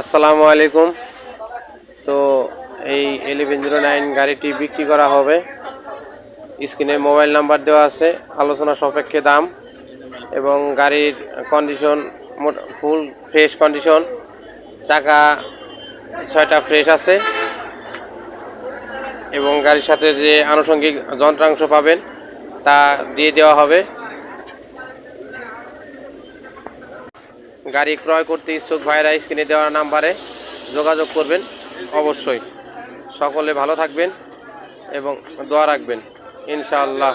আসসালামু আলাইকুম। তো এই ইলেভেন জিরো নাইন গাড়িটি বিক্রি করা হবে। স্ক্রিনে মোবাইল নাম্বার দেওয়া আছে, আলোচনা সাপেক্ষে দাম এবং গাড়ির কন্ডিশন ফুল ফ্রেশ কন্ডিশন চাকা ছয়টা ফ্রেশ আছে এবং গাড়ির সাথে যে আনুষঙ্গিক যন্ত্রাংশ পাবেন, তা দিয়ে দেওয়া হবে। গাড়ি ক্রয় করতে ইচ্ছুক ভাইরা স্ক্রিনে দেওয়ার নাম্বারে যোগাযোগ করবেন, অবশ্যই। সকলে ভালো থাকবেন এবং দোয়া রাখবেন। ইনশাআল্লাহ।